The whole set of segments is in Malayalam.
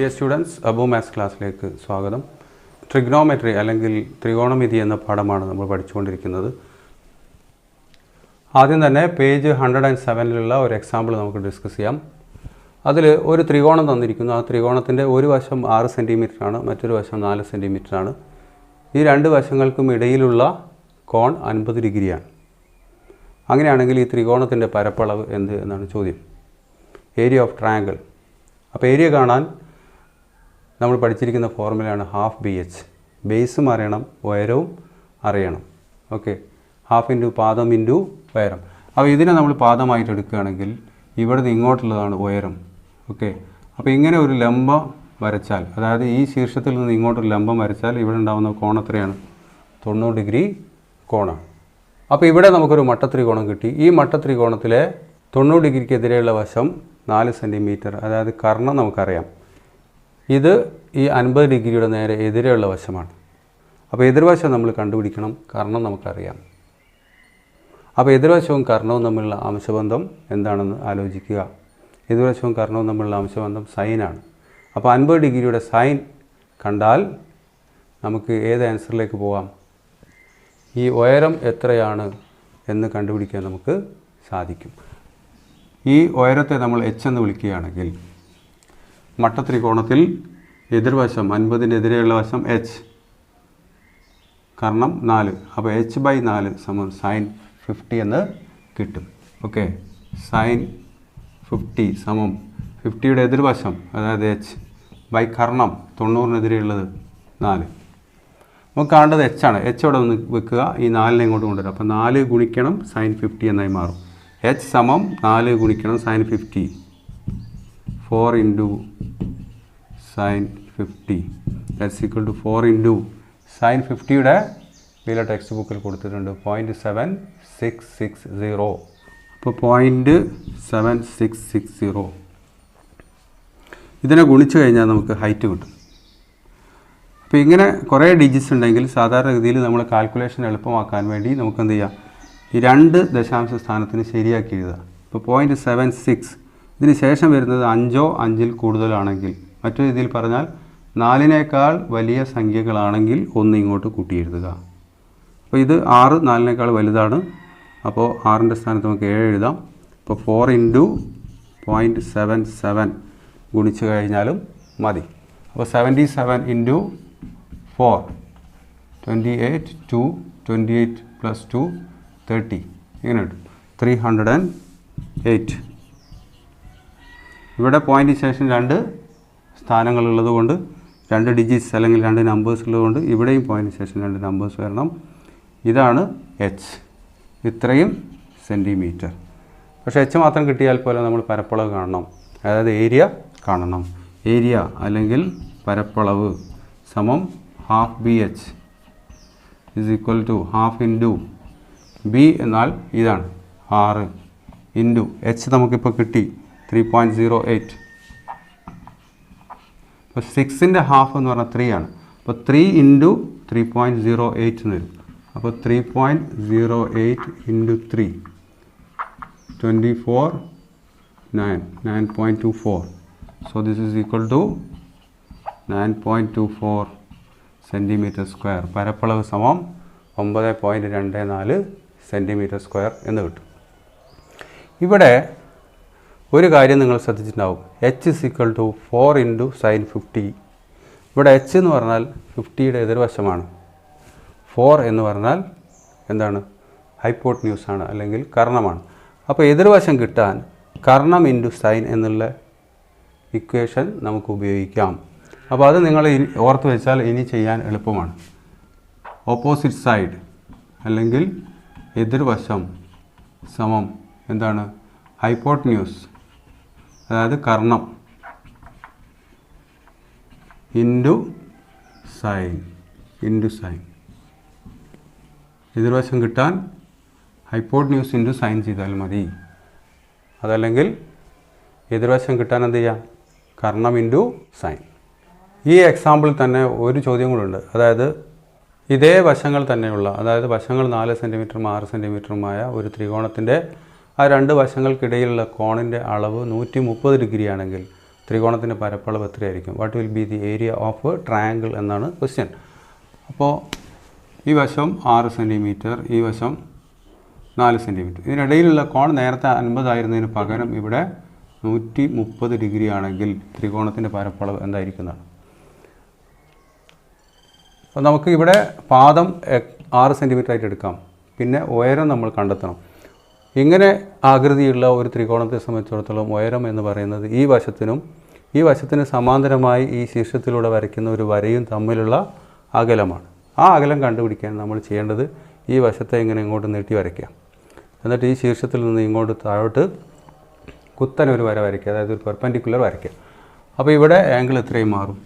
ഡിയർ സ്റ്റുഡൻസ് അബോ മാത്സ് ക്ലാസ്സിലേക്ക് സ്വാഗതം. ട്രിഗ്നോമെട്രി അല്ലെങ്കിൽ ത്രികോണമിതി എന്ന പാഠമാണ് നമ്മൾ പഠിച്ചുകൊണ്ടിരിക്കുന്നത്. ആദ്യം തന്നെ പേജ് ഹൺഡ്രഡ് ആൻഡ് സെവനിലുള്ള ഒരു എക്സാമ്പിൾ നമുക്ക് ഡിസ്കസ് ചെയ്യാം. അതിൽ ഒരു ത്രികോണം തന്നിരിക്കുന്നു. ആ ത്രികോണത്തിന്റെ ഒരു വശം ആറ് സെന്റിമീറ്റർ ആണ് മറ്റൊരു വശം നാല് സെന്റിമീറ്റർ ആണ്. ഈ രണ്ട് വശങ്ങൾക്കും ഇടയിലുള്ള കോൺ അൻപത് ഡിഗ്രിയാണ്. അങ്ങനെയാണെങ്കിൽ ഈ ത്രികോണത്തിന്റെ പരപ്പളവ് എന്ത് എന്നാണ് ചോദ്യം. ഏരിയ ഓഫ് ട്രയാങ്കിൾ അപ്പോൾ ഏരിയ കാണാൻ നമ്മൾ പഠിച്ചിരിക്കുന്ന ഫോർമുലയാണ് ഹാഫ് ബി എച്ച് ബേസും അറിയണം ഉയരവും അറിയണം. ഓക്കെ ഹാഫ് ഇന്റു പാദം ഇന്റു ഉയരം. അപ്പോൾ ഇതിനെ നമ്മൾ പാദമായിട്ട് എടുക്കുകയാണെങ്കിൽ ഇവിടെ നിന്ന് ഇങ്ങോട്ടുള്ളതാണ് ഉയരം. ഓക്കെ അപ്പോൾ ഇങ്ങനെ ഒരു ലംബം വരച്ചാൽ അതായത് ഈ ശീർഷത്തിൽ നിന്ന് ഇങ്ങോട്ടൊരു ലംബം വരച്ചാൽ ഇവിടെ ഉണ്ടാകുന്ന കോൺ എത്രയാണ്? തൊണ്ണൂറ് ഡിഗ്രി കോണാണ്. അപ്പോൾ ഇവിടെ നമുക്കൊരു മട്ടത്രികോണം കിട്ടി. ഈ മട്ടത്രികോണത്തിലെ തൊണ്ണൂറ് ഡിഗ്രിക്കെതിരെയുള്ള വശം നാല് സെന്റിമീറ്റർ അതായത് കർണം നമുക്കറിയാം. ഇത് ഈ അൻപത് ഡിഗ്രിയുടെ നേരെ എതിരെയുള്ള വശമാണ്. അപ്പോൾ എതിർവശം നമ്മൾ കണ്ടുപിടിക്കണം കർണം നമുക്കറിയാം. അപ്പോൾ എതിർവശവും കർണവും തമ്മിലുള്ള അംശബന്ധം എന്താണെന്ന് ആലോചിക്കുക. എതിർവശവും കർണവും തമ്മിലുള്ള അംശബന്ധം സൈനാണ് അപ്പോൾ അൻപത് ഡിഗ്രിയുടെ സൈൻ കണ്ടാൽ നമുക്ക് ഏത് ആൻസറിലേക്ക് പോകാം ഈ ഉയരം എത്രയാണ് എന്ന് കണ്ടുപിടിക്കാൻ നമുക്ക് സാധിക്കും. ഈ ഉയരത്തെ നമ്മൾ എച്ച് എന്ന് വിളിക്കുകയാണെങ്കിൽ മട്ടത്രികോണത്തിൽ എതിർവശം അൻപതിനെതിരെയുള്ള വശം എച്ച് കാരണം നാല്. അപ്പോൾ എച്ച് ബൈ നാല് സമം സൈൻ ഫിഫ്റ്റി എന്ന് കിട്ടും. ഓക്കെ സൈൻ ഫിഫ്റ്റി സമം ഫിഫ്റ്റിയുടെ എതിർവശം അതായത് എച്ച് ബൈ കർണം തൊണ്ണൂറിനെതിരെയുള്ളത് നാല്. നമുക്ക് കാണേണ്ടത് എച്ച് ആണ്. എച്ച് അവിടെ ഒന്ന് വെക്കുക. ഈ നാലിനെ ഇങ്ങോട്ട് കൊണ്ടുവരും. അപ്പോൾ നാല് ഗുണിക്കണം സൈൻ ഫിഫ്റ്റി എന്നായി മാറും. എച്ച് സമം നാല് ഗുണിക്കണം sine fifty four into sine fifty that's equal to four into sine ഫിഫ്റ്റിയുടെ വില ടെക്സ്റ്റ് ബുക്കിൽ കൊടുത്തിട്ടുണ്ട്. Point seven six six zero അപ്പോൾ point seven six six zero ഇതിനെ ഗുണിച്ചു കഴിഞ്ഞാൽ നമുക്ക് ഹൈറ്റ് കിട്ടും. അപ്പോൾ ഇങ്ങനെ കുറേ ഡിജിറ്റ്സ് ഉണ്ടെങ്കിൽ സാധാരണഗതിയിൽ നമ്മൾ കാൽക്കുലേഷൻ എളുപ്പമാക്കാൻ വേണ്ടി നമുക്ക് എന്ത് ചെയ്യാം? ഈ രണ്ട് ദശാംശ സ്ഥാനത്തിന് ശരിയാക്കി എഴുതാം. ഇപ്പോൾ പോയിന്റ് സെവൻ സിക്സ് ഇതിന് ശേഷം വരുന്നത് അഞ്ചോ അഞ്ചിൽ കൂടുതലാണെങ്കിൽ. മറ്റൊരു രീതിയിൽ പറഞ്ഞാൽ നാലിനേക്കാൾ വലിയ സംഖ്യകളാണെങ്കിൽ ഒന്ന് ഇങ്ങോട്ട് കൂട്ടിയെഴുതുക. അപ്പോൾ ഇത് ആറ് നാലിനേക്കാൾ വലുതാണ്. അപ്പോൾ ആറിന്റെ സ്ഥാനത്ത് നമുക്ക് ഏഴ് എഴുതാം. അപ്പോൾ four into point seven seven ഗുണിച്ച് കഴിഞ്ഞാലും മതി. അപ്പോൾ seventy seven into four twenty eight to twenty eight plus two thirty ഇങ്ങനെ കിട്ടും. ത്രീ ഹൺഡ്രഡ് ആൻഡ് എയ്റ്റ് ഇവിടെ പോയിന്റിന് ശേഷം രണ്ട് സ്ഥാനങ്ങളുള്ളത് കൊണ്ട് രണ്ട് ഡിജിറ്റ്സ് അല്ലെങ്കിൽ രണ്ട് നമ്പേഴ്സ് ഉള്ളതുകൊണ്ട് ഇവിടെയും പോയിന്റിന് ശേഷം രണ്ട് നമ്പേഴ്സ് വരണം. ഇതാണ് എച്ച് ഇത്രയും സെന്റിമീറ്റർ പക്ഷേ എച്ച് മാത്രം കിട്ടിയാൽ പോലെ നമ്മൾ പരപ്പളവ് കാണണം. അതായത് ഏരിയ കാണണം. ഏരിയ അല്ലെങ്കിൽ പരപ്പളവ് സമം half B H is equal to half into B എന്നാൽ ഇതാണ് ആറ് ഇന്റു എച്ച് നമുക്കിപ്പോൾ കിട്ടി. ത്രീ പോയിന്റ് സീറോ എയ്റ്റ് സിക്സിന്റെ ഹാഫ് എന്ന് പറഞ്ഞാൽ ത്രീ ആണ്. അപ്പോൾ three into three point zero eight എന്ന് വരും. അപ്പോൾ three point zero eight into three twenty four nine nine point two four so this is equal to nine point two four centimetre square പരപ്പളവ് സമം ഒമ്പത് പോയിന്റ് രണ്ട് നാല് സെന്റിമീറ്റർ സ്ക്വയർ എന്ന് കിട്ടും. ഇവിടെ ഒരു കാര്യം നിങ്ങൾ ശ്രദ്ധിച്ചിട്ടുണ്ടാവും. H is equal to four into sine fifty ഇവിടെ എച്ച് എന്ന് പറഞ്ഞാൽ ഫിഫ്റ്റിയുടെ എതിർവശമാണ്. ഫോർ എന്ന് പറഞ്ഞാൽ എന്താണ്? ഹൈപ്പോട്ട് ആണ് അല്ലെങ്കിൽ കർണമാണ്. അപ്പോൾ എതിർവശം കിട്ടാൻ കർണം ഇന്റു സൈൻ എന്നുള്ള ഇക്വേഷൻ നമുക്ക് ഉപയോഗിക്കാം. അപ്പോൾ അത് നിങ്ങൾ ഓർത്ത് വെച്ചാൽ ഇനി ചെയ്യാൻ എളുപ്പമാണ്. ഓപ്പോസിറ്റ് സൈഡ് അല്ലെങ്കിൽ എതിർവശം സമം എന്താണ്? ഹൈപ്പോട്ട് ന്യൂസ് അതായത് കർണം. ഇന്റു സൈൻ ഇന്റു സൈൻ എതിർവശം കിട്ടാൻ ഹൈപ്പോട്ട് ന്യൂസ് ഇന്റു സൈൻ ചെയ്താൽ മതി. അതല്ലെങ്കിൽ എതിർവശം കിട്ടാൻ എന്ത് ചെയ്യാം? കർണം ഇന്റു സൈൻ ഈ എക്സാമ്പിളിൽ തന്നെ ഒരു ചോദ്യം കൂടെ ഉണ്ട്. അതായത് ഇതേ വശങ്ങൾ തന്നെയുള്ള അതായത് വശങ്ങൾ നാല് സെന്റിമീറ്ററും ആറ് സെന്റിമീറ്ററുമായ ഒരു ത്രികോണത്തിന്റെ ആ രണ്ട് വശങ്ങൾക്കിടയിലുള്ള കോണിന്റെ അളവ് നൂറ്റി മുപ്പത് ഡിഗ്രി ആണെങ്കിൽ ത്രികോണത്തിന്റെ പരപ്പളവ് എത്രയായിരിക്കും? What will be the area of triangle എന്നാണ് ക്വസ്റ്റ്യൻ അപ്പോൾ ഈ വശം ആറ് സെന്റിമീറ്റർ ഈ വശം നാല് സെന്റിമീറ്റർ ഇതിനിടയിലുള്ള കോൺ നേരത്തെ അൻപതായിരുന്നതിന് പകരം ഇവിടെ നൂറ്റി മുപ്പത് ഡിഗ്രി ആണെങ്കിൽ ത്രികോണത്തിന്റെ പരപ്പളവ് എന്തായിരിക്കുന്നതാണ്? അപ്പോൾ നമുക്ക് ഇവിടെ പാദം ആറ് സെന്റിമീറ്റർ ആയിട്ട് എടുക്കാം. പിന്നെ ഉയരം നമ്മൾ കണ്ടെത്തണം. ഇങ്ങനെ ആകൃതിയുള്ള ഒരു ത്രികോണത്തെ സംബന്ധിച്ചിടത്തോളം ഉയരം എന്ന് പറയുന്നത് ഈ വശത്തിനും ഈ വശത്തിന് സമാന്തരമായി ഈ ശീർഷത്തിലൂടെ വരയ്ക്കുന്ന ഒരു വരയും തമ്മിലുള്ള അകലമാണ്. ആ അകലം കണ്ടുപിടിക്കാൻ നമ്മൾ ചെയ്യേണ്ടത് ഈ വശത്തെ ഇങ്ങനെ ഇങ്ങോട്ട് നീട്ടി വരയ്ക്കുക. എന്നിട്ട് ഈ ശീർഷത്തിൽ നിന്ന് ഇങ്ങോട്ട് താഴോട്ട് കുത്തനെ ഒരു വര വരയ്ക്കുക അതായത് ഒരു പെർപ്പൻഡിക്കുലർ വരയ്ക്കുക. അപ്പോൾ ഇവിടെ ആംഗിൾ എത്രയും മാറും?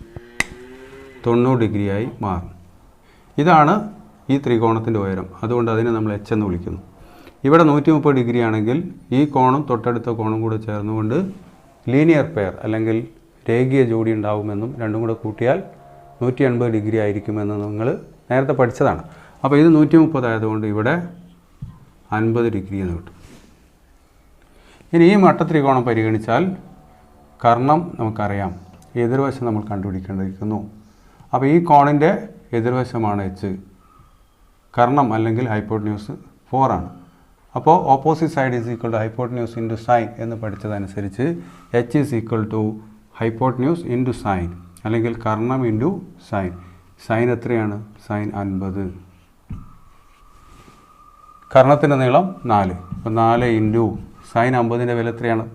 തൊണ്ണൂറ് ഡിഗ്രിയായി മാറും. ഇതാണ് ഈ ത്രികോണത്തിന്റെ ഉയരം. അതുകൊണ്ട് അതിനെ നമ്മൾ എച്ച് എന്ന് വിളിക്കുന്നു. ഇവിടെ നൂറ്റി മുപ്പത് ഡിഗ്രി ആണെങ്കിൽ ഈ കോണും തൊട്ടടുത്ത കോണും കൂടെ ചേർന്നുകൊണ്ട് ലീനിയർ പെയർ അല്ലെങ്കിൽ രേഖീയ ജോഡി ഉണ്ടാവുമെന്നും രണ്ടും കൂടെ കൂട്ടിയാൽ നൂറ്റി എൺപത് ഡിഗ്രി ആയിരിക്കുമെന്ന് നിങ്ങൾ നേരത്തെ പഠിച്ചതാണ്. അപ്പോൾ ഇത് നൂറ്റി മുപ്പത് ആയതുകൊണ്ട് ഇവിടെ അൻപത് ഡിഗ്രി എന്ന് കിട്ടും. ഇനി ഈ മട്ടത്രികോണം പരിഗണിച്ചാൽ കർണം നമുക്കറിയാം. എതിർവശം നമ്മൾ കണ്ടുപിടിക്കേണ്ടിരിക്കുന്നു അപ്പോൾ ഈ കോണിന്റെ എതിർവശമാണ് എച്ച് കർണം അല്ലെങ്കിൽ ഹൈപ്പോട്ട്ന്യൂസ് ന്യൂസ് ആണ്. അപ്പോൾ opposite side is equal to hypotenuse into sine എന്ന് പഠിച്ചതനുസരിച്ച് H is equal to hypotenuse into sine അല്ലെങ്കിൽ കർണം ഇന്റു സൈൻ സൈൻ എത്രയാണ്? സൈൻ അൻപത്. കർണത്തിന്റെ നീളം നാല്. അപ്പോൾ നാല് ഇന്റു സൈൻ അമ്പതിന്റെ വില എത്രയാണ്?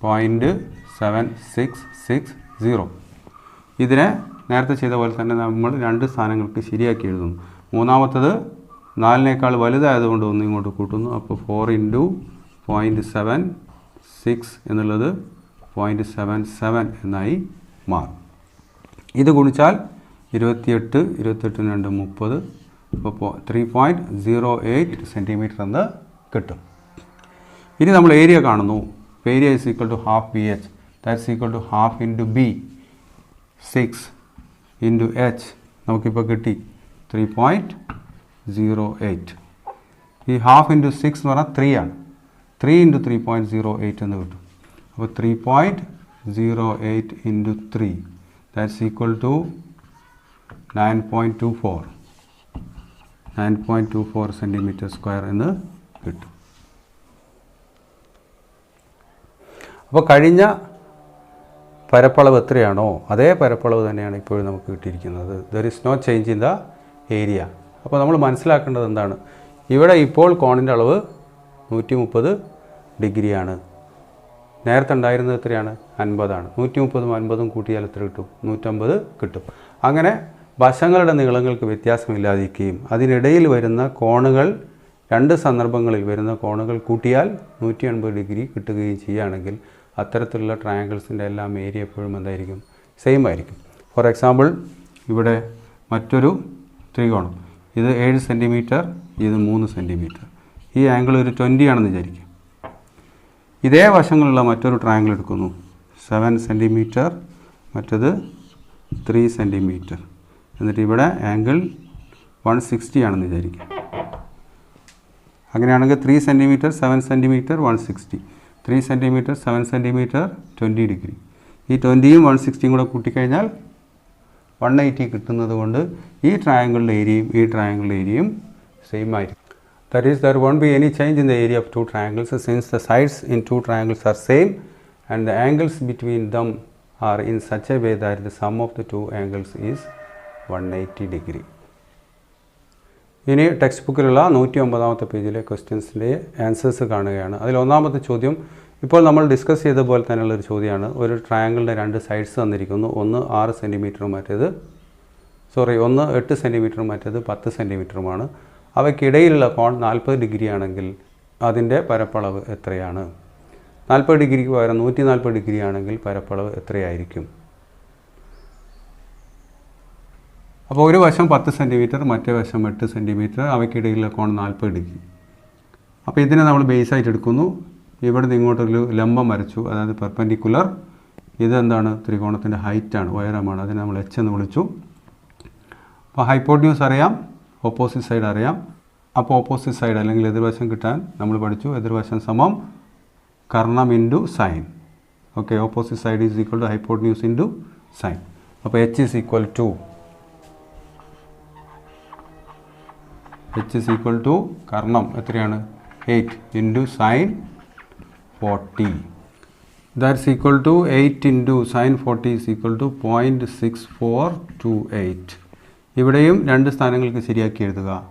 Point seven six six zero ഇതിനെ നേരത്തെ ചെയ്ത പോലെ തന്നെ നമ്മൾ രണ്ട് സ്ഥാനങ്ങൾക്ക് ശരിയാക്കി എഴുതുന്നു. മൂന്നാമത്തത് നാലിനേക്കാൾ വലുതായതുകൊണ്ട് ഒന്ന് ഇങ്ങോട്ട് കൂട്ടുന്നു. അപ്പോൾ four into point seven six എന്നുള്ളത് പോയിന്റ് സെവൻ സെവൻ എന്നായി മാറും. ഇത് ഗുണിച്ചാൽ ഇരുപത്തിയെട്ട് ഇരുപത്തെട്ടിന് രണ്ട് മുപ്പത്. അപ്പോൾ three point zero eight centimetre എന്ന് കിട്ടും. ഇനി നമ്മൾ ഏരിയ കാണുന്നു. Area is equal to half B H that's equal to half into B six into H നമുക്കിപ്പോൾ കിട്ടി. ത്രീ പോയിന്റ് സീറോ എയ്റ്റ് ഈ ഹാഫ് ഇന്റു സിക്സ് എന്ന് പറഞ്ഞാൽ ത്രീ ആണ്. Three into three point zero eight എന്ന് കിട്ടും. അപ്പോൾ three point zero eight into three that's equal to nine point two four nine point two four centimetre square എന്ന് കിട്ടും. അപ്പോൾ കഴിഞ്ഞ പരപ്പളവ് എത്രയാണോ അതേ പരപ്പളവ് തന്നെയാണ് ഇപ്പോഴും നമുക്ക് കിട്ടിയിരിക്കുന്നത്. There is no change in the area അപ്പോൾ നമ്മൾ മനസ്സിലാക്കേണ്ടത് എന്താണ്? ഇവിടെ ഇപ്പോൾ കോണിന്റെ അളവ് നൂറ്റി മുപ്പത് ഡിഗ്രിയാണ്. നേരത്തെ ഉണ്ടായിരുന്നത് എത്രയാണ്? അൻപതാണ്. നൂറ്റി മുപ്പതും അൻപതും കൂട്ടിയാൽ എത്ര കിട്ടും? നൂറ്റമ്പത് കിട്ടും. അങ്ങനെ വശങ്ങളുടെ നീളങ്ങൾക്ക് വ്യത്യാസമില്ലാതിരിക്കുകയും അതിനിടയിൽ വരുന്ന കോണുകൾ രണ്ട് സന്ദർഭങ്ങളിൽ വരുന്ന കോണുകൾ കൂട്ടിയാൽ നൂറ്റി എൺപത് ഡിഗ്രി കിട്ടുകയും ചെയ്യുകയാണെങ്കിൽ അത്തരത്തിലുള്ള ട്രയാങ്കിൾസിന്റെ എല്ലാം ഏരിയ എപ്പോഴും എന്തായിരിക്കും? സെയിം ആയിരിക്കും. ഫോർ എക്സാമ്പിൾ ഇവിടെ മറ്റൊരു ത്രികോണം. ഇത് ഏഴ് സെന്റിമീറ്റർ ഇത് മൂന്ന് സെന്റിമീറ്റർ ഈ ആംഗിൾ ഒരു ട്വന്റി ആണെന്ന് വിചാരിക്കും. ഇതേ വശങ്ങളുള്ള മറ്റൊരു ട്രയാങ്കിൾ എടുക്കുന്നു. സെവൻ സെന്റിമീറ്റർ മറ്റത് ത്രീ സെന്റിമീറ്റർ എന്നിട്ട് ഇവിടെ ആംഗിൾ വൺ സിക്സ്റ്റി ആണെന്ന് വിചാരിക്കും. അങ്ങനെയാണെങ്കിൽ three centimetre seven centimetre one sixty three centimetre seven centimetre twenty degree. ഈ ട്വന്റിയും വൺ സിക്സ്റ്റിയും കൂടെ കൂട്ടിക്കഴിഞ്ഞാൽ വൺ എയ്റ്റി കിട്ടുന്നത് കൊണ്ട് ഈ ട്രയാങ്കിളിന്റെ ഏരിയയും ഈ ട്രയാങ്കിളിന്റെ ഏരിയയും സെയിം ആയിരിക്കും. That is there won't be any change in the area of two triangles since the sides in two triangles are same and the angles between them are in such a way that the sum of the two angles is one eighty degree ഇനി ടെക്സ്റ്റ് ബുക്കിലുള്ള നൂറ്റി ഒമ്പതാമത്തെ പേജിലെ ക്വസ്റ്റ്യൻസിന്റെ ആൻസേഴ്സ് കാണുകയാണ്. അതിൽ ഒന്നാമത്തെ ചോദ്യം ഇപ്പോൾ നമ്മൾ ഡിസ്കസ് ചെയ്ത പോലെ തന്നെയുള്ള ഒരു ചോദ്യമാണ്. ഒരു ട്രയാങ്കിളിന്റെ രണ്ട് സൈഡ്സ് തന്നിരിക്കുന്നു. ഒന്ന് ആറ് സെന്റിമീറ്ററും മറ്റേത് സോറി ഒന്ന് എട്ട് സെന്റിമീറ്ററും മറ്റേത് പത്ത് സെന്റിമീറ്ററുമാണ് അവയ്ക്കിടയിലുള്ള കോൺ നാൽപ്പത് ഡിഗ്രി ആണെങ്കിൽ അതിന്റെ പരപ്പളവ് എത്രയാണ്? നാൽപ്പത് ഡിഗ്രിക്ക് പകരം നൂറ്റി നാൽപ്പത് ഡിഗ്രി ആണെങ്കിൽ പരപ്പളവ് എത്രയായിരിക്കും? അപ്പോൾ ഒരു വശം പത്ത് സെന്റിമീറ്റർ മറ്റേ വശം എട്ട് സെന്റിമീറ്റർ അവയ്ക്കിടയിലുള്ള കോൺ നാൽപ്പത് ഡിഗ്രി. അപ്പോൾ ഇതിനെ നമ്മൾ ബേസ് ആയിട്ട് എടുക്കുന്നു. ഇവിടെ നിന്ന് ഇങ്ങോട്ടൊരു ലംബം വരച്ചു. അതായത് പെർപെൻഡിക്കുലർ. ഇതെന്താണ്? ത്രികോണത്തിന്റെ ഹൈറ്റാണ് ഉയരമാണ്. അതിനെ നമ്മൾ എച്ച് എന്ന് വിളിച്ചു. അപ്പോൾ ഹൈപ്പോട്ടിയൂസ് അറിയാം ഓപ്പോസിറ്റ് സൈഡ് അറിയാം. അപ്പോൾ ഓപ്പോസിറ്റ് സൈഡ് അല്ലെങ്കിൽ എതിർവശം കിട്ടാൻ നമ്മൾ പഠിച്ചു. എതിർവശം സമം Karnam into sine okay opposite side is equal to hypotenuse into sine അപ്പോൾ H is equal to H is equal to Karnam എത്രയാണ്? Eight into sine forty that's equal to eight into sine forty is equal to point six four two eight ഇവിടെയും രണ്ട് സ്ഥാനങ്ങൾക്ക് ശരിയാക്കി എഴുതുക.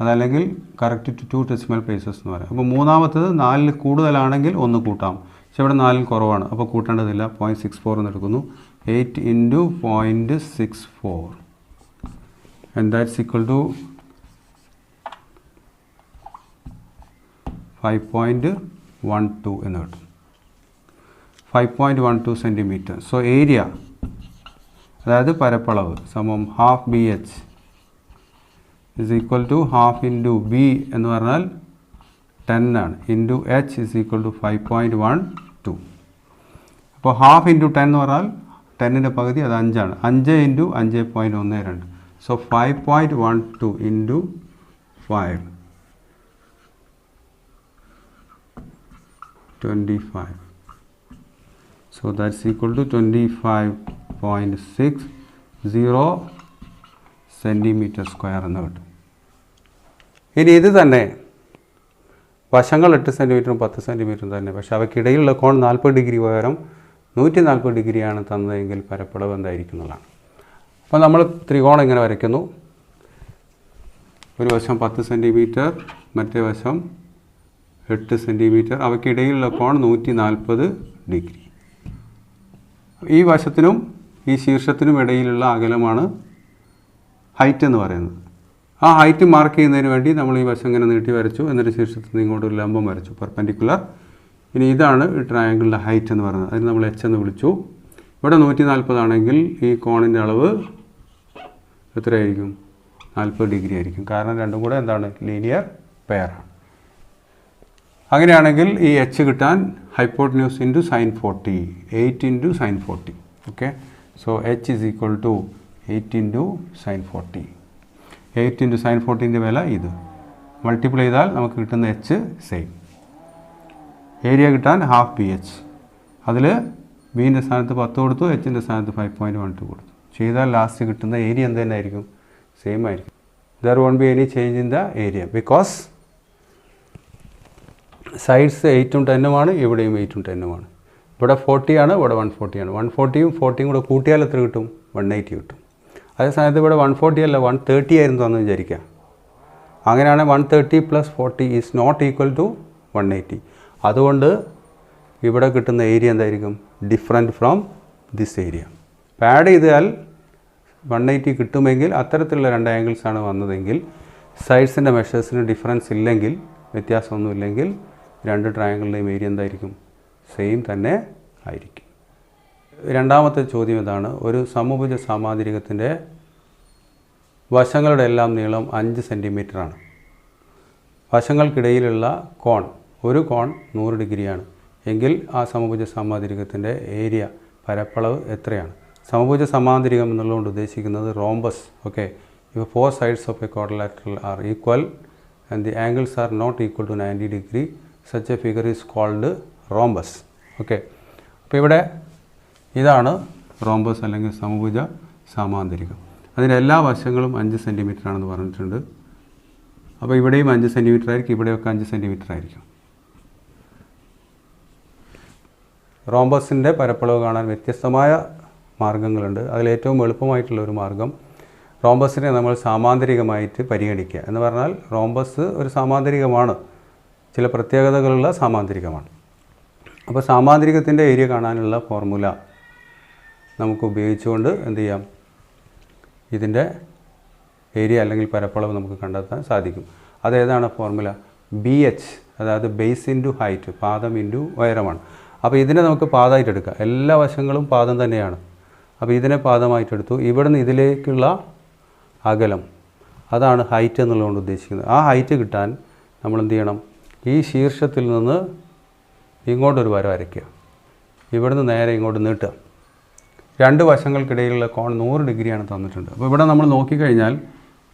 അതല്ലെങ്കിൽ correct to two decimal places എന്ന് പറയാം. അപ്പോൾ മൂന്നാമത്തത് നാലിൽ കൂടുതലാണെങ്കിൽ ഒന്ന് കൂട്ടാം. പക്ഷെ ഇവിടെ നാലിൽ കുറവാണ്. അപ്പോൾ കൂട്ടേണ്ടതില്ല. പോയിന്റ് സിക്സ് ഫോർ എന്ന് എടുക്കുന്നു. Eight into point six four and that's equal to five point one two എന്ന് കിട്ടും. Five point one two centimetre so area അതായത് പരപ്പളവ് സമം half B H is equal to half into B എന്ന് പറഞ്ഞാൽ ടെൻ ആണ്. Into H is equal to five point one two അപ്പോൾ ഹാഫ് ഇന്റു ടെൻ എന്ന് പറഞ്ഞാൽ ടെന്നിന്റെ പകുതി അത് അഞ്ചാണ്. അഞ്ച് ഇന്റു അഞ്ച് പോയിന്റ് ഒന്ന് രണ്ട്. So five point one two into five 25 so that's equal to 25.60 centimetre square എന്ന് കിട്ടും. ഇനി ഇത് തന്നെ വശങ്ങൾ എട്ട് സെന്റിമീറ്ററും പത്ത് സെന്റിമീറ്ററും തന്നെ. പക്ഷെ അവയ്ക്കിടയിലുള്ള കോൺ നാൽപ്പത് ഡിഗ്രി പകരം നൂറ്റി നാൽപ്പത് ഡിഗ്രിയാണ് തന്നതെങ്കിൽ പരപ്പളവ് എന്തായിരിക്കും എന്നുള്ളതാണ്. അപ്പോൾ നമ്മൾ ത്രികോണം ഇങ്ങനെ വരയ്ക്കുന്നു. ഒരു വശം പത്ത് സെന്റിമീറ്റർ മറ്റേ വശം എട്ട് സെന്റിമീറ്റർ അവയ്ക്കിടയിലുള്ള കോൺ നൂറ്റി നാൽപ്പത് ഡിഗ്രി. ഈ വശത്തിനും ഈ ശീർഷത്തിനും ഇടയിലുള്ള അകലമാണ് ഹൈറ്റ് എന്ന് പറയുന്നത്. ആ ഹൈറ്റ് മാർക്ക് ചെയ്യുന്നതിന് വേണ്ടി നമ്മൾ ഈ വശം ഇങ്ങനെ നീട്ടി വരച്ചു. എന്നിട്ട് ശീർഷത്തിൽ നിന്ന് ഇങ്ങോട്ട് ഒരു ലംബം വരച്ചു. പെർപെൻഡിക്കുലർ. ഇനി ഇതാണ് ഈ ട്രയാങ്കിളിന്റെ ഹൈറ്റ് എന്ന് പറയുന്നത്. അതിന് നമ്മൾ എച്ച് എന്ന് വിളിച്ചു. ഇവിടെ നൂറ്റി നാൽപ്പതാണെങ്കിൽ ഈ കോണിന്റെ അളവ് എത്രയായിരിക്കും? നാൽപ്പത് ഡിഗ്രി ആയിരിക്കും. കാരണം രണ്ടും കൂടെ എന്താണ്? ലീനിയർ പെയറാണ്. അങ്ങനെയാണെങ്കിൽ ഈ എച്ച് കിട്ടാൻ hypotenuse into sine forty eight into sine forty okay so H is equal to eight into sine forty eight into sine ഫോർട്ടീന്റെ വില ഇത്. മൾട്ടിപ്ലൈ ചെയ്താൽ നമുക്ക് കിട്ടുന്ന എച്ച് സെയിം ഏരിയ കിട്ടാൻ ഹാഫ് ബി എച്ച് അതിൽ ബീന്റെ സ്ഥാനത്ത് പത്ത് കൊടുത്തു എച്ചിന്റെ സ്ഥാനത്ത് ഫൈവ് പോയിന്റ് വൺ ടു കൊടുത്തു. ചെയ്താൽ ലാസ്റ്റ് കിട്ടുന്ന ഏരിയ എന്ത് തന്നെ ആയിരിക്കും സെയിം ആയിരിക്കും. There won't be any change in the area because sides എയ്റ്റും ടെന്നുമാണ് ഇവിടെയും എയ്റ്റും ടെന്നുമാണ് ഇവിടെ ഫോർട്ടിയാണ് ഇവിടെ വൺ ഫോർട്ടിയാണ് വൺ ഫോർട്ടിയും ഫോർട്ടിയും കൂടെ കൂട്ടിയാൽ എത്ര കിട്ടും? വൺ എയ്റ്റി കിട്ടും. അതേ സമയത്ത് ഇവിടെ വൺ ഫോർട്ടി അല്ല വൺ തേർട്ടി ആയിരുന്നു തന്നെ വിചാരിക്കുക. അങ്ങനെയാണെങ്കിൽ one thirty plus forty is not equal to one eighty അതുകൊണ്ട് ഇവിടെ കിട്ടുന്ന ഏരിയ എന്തായിരിക്കും? Different from this area add ചെയ്താൽ വൺ എയ്റ്റി കിട്ടുമെങ്കിൽ അത്തരത്തിലുള്ള രണ്ട് ആംഗിൾസാണ് വന്നതെങ്കിൽ സൈഡ്സിന്റെ മെഷേഴ്സിന് ഡിഫറൻസ് ഇല്ലെങ്കിൽ വ്യത്യാസമൊന്നുമില്ലെങ്കിൽ രണ്ട് ട്രയാങ്കിളിന്റെയും ഏരിയ എന്തായിരിക്കും? സെയിം തന്നെ ആയിരിക്കും. രണ്ടാമത്തെ ചോദ്യം ഇതാണ്. ഒരു സമഭുജ സാമാതിരികത്തിന്റെ വശങ്ങളുടെ എല്ലാം നീളം അഞ്ച് സെന്റിമീറ്ററാണ് വശങ്ങൾക്കിടയിലുള്ള കോൺ ഒരു കോൺ നൂറ് ഡിഗ്രിയാണ്. എങ്കിൽ ആ സമഭുജ സമാതിരികത്തിന്റെ ഏരിയ പരപ്പളവ് എത്രയാണ്? സമഭുജ സമാന്തരികം എന്നുള്ളതുകൊണ്ട് ഉദ്ദേശിക്കുന്നത് റോംബസ് ഓക്കെ ഇപ്പോൾ four sides of a quadrilateral are equal and the angles are not equal to ninety degree such a figure is called rhombus okay അപ്പോൾ ഇവിടെ ഇതാണ് റോംബസ് അല്ലെങ്കിൽ സമഭുജ സമാന്തരികം. അതിന്റെ എല്ലാ വശങ്ങളും അഞ്ച് സെന്റിമീറ്റർ ആണെന്ന് പറഞ്ഞിട്ടുണ്ട്. അപ്പോൾ ഇവിടെയും അഞ്ച് സെന്റിമീറ്റർ ആയിരിക്കും ഇവിടെയൊക്കെ അഞ്ച് സെന്റിമീറ്റർ ആയിരിക്കും. റോംബസിന്റെ പരപ്പളവ് കാണാൻ വ്യത്യസ്തമായ മാർഗങ്ങളുണ്ട്. അതിലേറ്റവും എളുപ്പമായിട്ടുള്ള ഒരു മാർഗം റോംബസിനെ നമ്മൾ സാമാന്തരികമായിട്ട് പരിഗണിക്കുക. എന്ന് പറഞ്ഞാൽ റോംബസ് ഒരു സാമാന്തരികമാണ്. ചില പ്രത്യേകതകളുള്ള സാമാന്തരികമാണ്. അപ്പോൾ സാമാന്തരികത്തിന്റെ ഏരിയ കാണാനുള്ള ഫോർമുല നമുക്ക് ഉപയോഗിച്ചുകൊണ്ട് എന്ത് ചെയ്യാം? ഇതിന്റെ ഏരിയ അല്ലെങ്കിൽ പരപ്പളവ് നമുക്ക് കണ്ടെത്താൻ സാധിക്കും. അതേതാണ് ഫോർമുല? ബി എച്ച് അതായത് ബേസ് ഇന്റു ഹൈറ്റ് പാദം ഇന്റു ഉയരമാണ്. അപ്പോൾ ഇതിനെ നമുക്ക് പാദമായിട്ട് എടുക്കാം. എല്ലാ വശങ്ങളും പാദം തന്നെയാണ്. അപ്പോൾ ഇതിനെ പാദമായിട്ടെടുത്തു ഇവിടെ നിന്ന് ഇതിലേക്കുള്ള അകലം അതാണ് ഹൈറ്റ് എന്നുള്ളതുകൊണ്ട് ഉദ്ദേശിക്കുന്നത്. ആ ഹൈറ്റ് കിട്ടാൻ നമ്മൾ എന്ത് ചെയ്യണം? ഈ ശീർഷത്തിൽ നിന്ന് ഇങ്ങോട്ടൊരു വര വരയ്ക്കുക. ഇവിടുന്ന് നേരെ ഇങ്ങോട്ട് നീട്ടുക. രണ്ട് വശങ്ങൾക്കിടയിലുള്ള കോൺ നൂറ് ഡിഗ്രിയാണ് തന്നിട്ടുണ്ട്. അപ്പോൾ ഇവിടെ നമ്മൾ നോക്കിക്കഴിഞ്ഞാൽ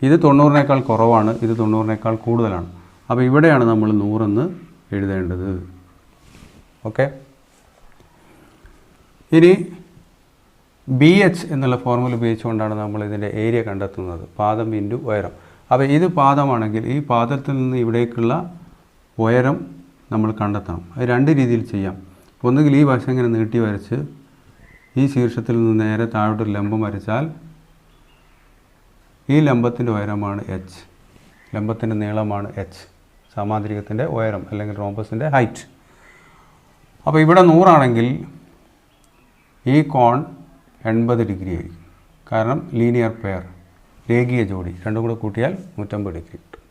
ഇത് തൊണ്ണൂറിനേക്കാൾ കുറവാണ് ഇത് തൊണ്ണൂറിനേക്കാൾ കൂടുതലാണ്. അപ്പോൾ ഇവിടെയാണ് നമ്മൾ നൂറെന്ന് എഴുതേണ്ടത്. ഓക്കെ? ഇനി ബി എച്ച് എന്നുള്ള ഫോർമുല ഉപയോഗിച്ചുകൊണ്ടാണ് നമ്മൾ ഇതിന്റെ ഏരിയ കണ്ടെത്തുന്നത്. പാദം ഇന്റു ഉയരം. അപ്പോൾ ഇത് പാദമാണെങ്കിൽ ഈ പാദത്തിൽ നിന്ന് ഇവിടേക്കുള്ള ഉയരം നമ്മൾ കണ്ടെത്തണം. അത് രണ്ട് രീതിയിൽ ചെയ്യാം. ഒന്നുകിൽ ഈ വശം ഇങ്ങനെ നീട്ടി വരച്ച് ഈ ശീർഷത്തിൽ നിന്ന് നേരെ താഴോട്ട് ഒരു ലംബം വരച്ചാൽ ഈ ലംബത്തിന്റെ ഉയരമാണ് എച്ച് ലംബത്തിന്റെ നീളമാണ് എച്ച് സമാന്തരികത്തിന്റെ ഉയരം അല്ലെങ്കിൽ റോംബസിന്റെ ഹൈറ്റ് അപ്പോൾ ഇവിടെ നൂറാണെങ്കിൽ ഈ കോൺ എൺപത് ഡിഗ്രി ആയിരിക്കും. കാരണം ലീനിയർ പെയർ രേഖീയ ജോഡി. രണ്ടും കൂടെ കൂട്ടിയാൽ നൂറ്റമ്പത് ഡിഗ്രി കിട്ടും.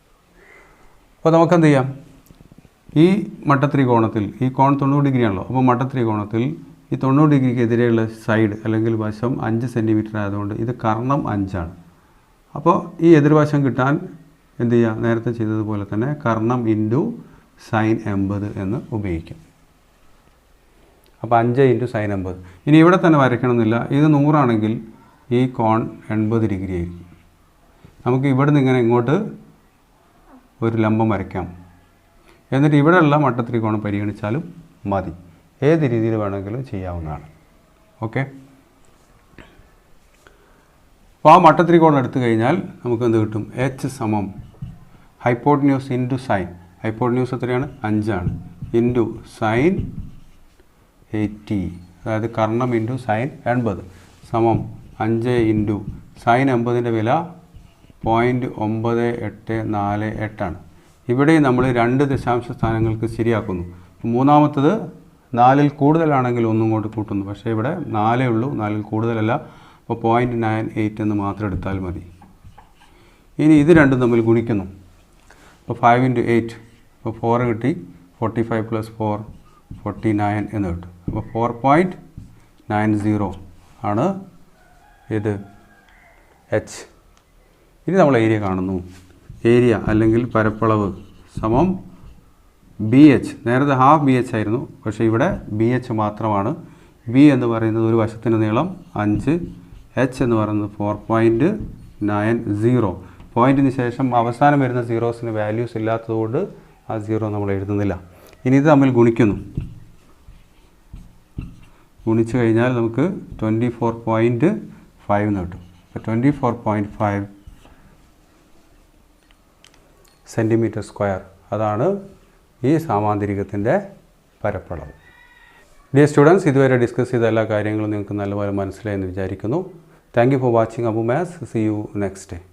അപ്പോൾ നമുക്കെന്ത് ചെയ്യാം? ഈ മട്ടത്രികോണത്തിൽ ഈ കോൺ തൊണ്ണൂറ് ഡിഗ്രി ആണല്ലോ അപ്പോൾ മട്ടത്രികോണത്തിൽ ഈ തൊണ്ണൂറ് ഡിഗ്രിക്ക് എതിരെയുള്ള സൈഡ് അല്ലെങ്കിൽ വശം അഞ്ച് സെന്റിമീറ്റർ ആയതുകൊണ്ട് ഇത് കർണം അഞ്ചാണ്. അപ്പോൾ ഈ എതിർവശം കിട്ടാൻ എന്ത് ചെയ്യുക? നേരത്തെ ചെയ്തതുപോലെ തന്നെ കർണം ഇന്റു സൈൻ എൺപത് എന്ന് ഉപയോഗിക്കും. അപ്പോൾ അഞ്ച് ഇന്റു സൈൻ എൺപത്. ഇനി ഇവിടെ തന്നെ വരയ്ക്കണമെന്നില്ല. ഇത് നൂറാണെങ്കിൽ ഈ കോൺ എൺപത് ഡിഗ്രി ആയിരിക്കും. നമുക്ക് ഇവിടെ നിന്ന് ഇങ്ങനെ ഇങ്ങോട്ട് ഒരു ലംബം വരയ്ക്കാം. എന്നിട്ട് ഇവിടെയുള്ള മട്ടത്രികോണം പരിഗണിച്ചാലും മതി. ഏത് രീതിയിൽ വേണമെങ്കിലും ചെയ്യാവുന്നതാണ്. ഓക്കെ? അപ്പോൾ ആ മട്ടത്രികോണം എടുത്തു കഴിഞ്ഞാൽ നമുക്ക് എന്ത് കിട്ടും? എച്ച് സമം ഹൈപ്പോട്ട്ന്യൂസ് ഇന്റു സൈൻ ഹൈപ്പോട്ട്ന്യൂസ് എത്രയാണ്? അഞ്ചാണ്. ഇന്റു സൈൻ എയ്റ്റി അതായത് കർണം ഇന്റു സൈൻ എൺപത്. സമം അഞ്ച് ഇന്റു സൈൻ എൺപതിന്റെ വില പോയിന്റ് ഒമ്പത് എട്ട് നാല് എട്ടാണ്. ഇവിടെ നമ്മൾ രണ്ട് ദശാംശ സ്ഥാനങ്ങൾക്ക് ശരിയാക്കുന്നു. മൂന്നാമത്തത് നാലിൽ കൂടുതലാണെങ്കിൽ ഒന്നും കൊണ്ട് കൂട്ടുന്നു. പക്ഷേ ഇവിടെ നാലേ ഉള്ളൂ. നാലിൽ കൂടുതലല്ല. അപ്പോൾ പോയിന്റ് നയൻ എയ്റ്റ് എന്ന് മാത്രം എടുത്താൽ മതി. ഇനി ഇത് രണ്ടും തമ്മിൽ ഗുണിക്കുന്നു. അപ്പോൾ ഫൈവ് ഇന്റു എയ്റ്റ് അപ്പോൾ ഫോർ കിട്ടി. Forty five plus four forty nine എന്ന് കിട്ടും. അപ്പോൾ ഫോർ പോയിന്റ് നയൻ സീറോ ആണ് ഇത്. എച്ച് ഇനി നമ്മൾ ഏരിയ കാണുന്നു. ഏരിയ അല്ലെങ്കിൽ പരപ്പളവ് സമം ബി എച്ച് നേരത്തെ ഹാഫ് ബി എച്ച് ആയിരുന്നു. പക്ഷേ ഇവിടെ ബി എച്ച് മാത്രമാണ്. ബി എന്ന് പറയുന്നത് ഒരു വശത്തിന്റെ നീളം അഞ്ച്. എച്ച് എന്ന് പറയുന്നത് ഫോർ പോയിന്റ് നയൻ സീറോ പോയിന്റിന് ശേഷം അവസാനം വരുന്ന സീറോസിന് വാല്യൂസ് ഇല്ലാത്തതുകൊണ്ട് ആ സീറോ നമ്മൾ എഴുതുന്നില്ല. ഇനി ഇത് തമ്മിൽ ഗുണിക്കുന്നു. ഗുണിച്ചു കഴിഞ്ഞാൽ നമുക്ക് ട്വന്റി ഫോർ പോയിന്റ് ഫൈവ് എന്ന് കിട്ടും. അപ്പോൾ twenty four point five centimetre square. അതാണ് ഈ സാമാന്തരികത്തിന്റെ പരപ്പളവ്. ഡിയർ സ്റ്റുഡൻസ് ഇതുവരെ ഡിസ്കസ് ചെയ്ത എല്ലാ കാര്യങ്ങളും നിങ്ങൾക്ക് നല്ലപോലെ മനസ്സിലായെന്ന് വിചാരിക്കുന്നു. Thank you for watching Abu maths see you next day